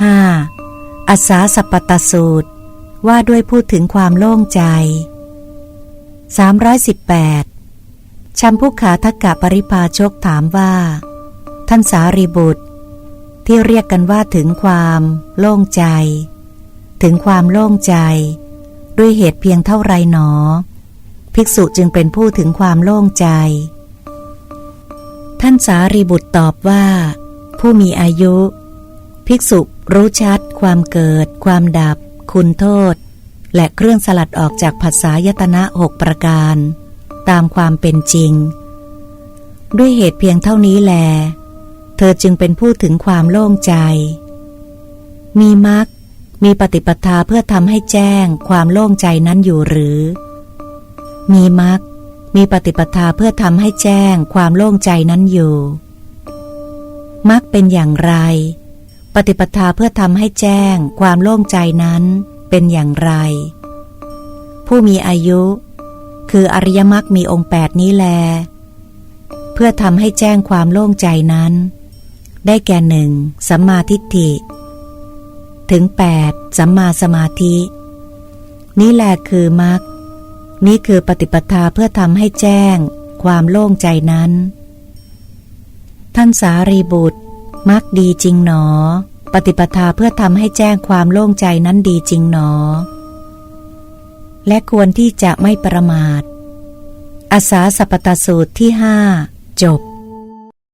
5. อัสสาสปปตสูตร ว่าด้วยพูดถึงความโล่งใจ 318ชัมพุขาทักกะปริพาชกถามว่า ท่านสารีบุตร ที่เรียกกันว่าถึงความโล่งใจ ถึงความโล่งใจ ด้วยเหตุเพียงเท่าไรหนอ ภิกษุจึงเป็นผู้ถึงความโล่งใจ ท่านสารีบุตรตอบว่า ผู้มีอายุ ภิกษุรู้ชัด ความเกิด ความดับ คุณโทษ และเครื่องสลัดออกจากภาษายตนะหกประการ ตามความเป็นจริง ด้วยเหตุเพียงเท่านี้แล เธอจึงเป็นผู้ถึงความโล่งใจ มีมรรคมีปฏิปทาเพื่อทำให้แจ้งความโล่งใจนั้นอยู่หรือ มีมรรคมีปฏิปทาเพื่อทำให้แจ้งความโล่งใจนั้นอยู่มรรคเป็นอย่างไร ปฏิปทาเพื่อทำให้แจ้งความโล่งใจนั้นเป็นอย่างไร ผู้มีอายุ คืออริยมรรคมีองค์แปดนี้แล เพื่อทำให้แจ้งความโล่งใจนั้น ได้แก่หนึ่งสัมมาทิฏฐิ ถึง 8. สัมมาสมาธิ นี่แหละคือมรรคนี่คือปฏิปทาเพื่อทำให้แจ้งความโล่งใจนั้น ท่านสารีบุตร มักดีจริงหนอ ปฏิปทาเพื่อทำให้แจ้งความโล่งใจนั้นดีจริงหนอ และควรที่จะไม่ประมาทอาสาสัพตสูตรที่ห้าจบ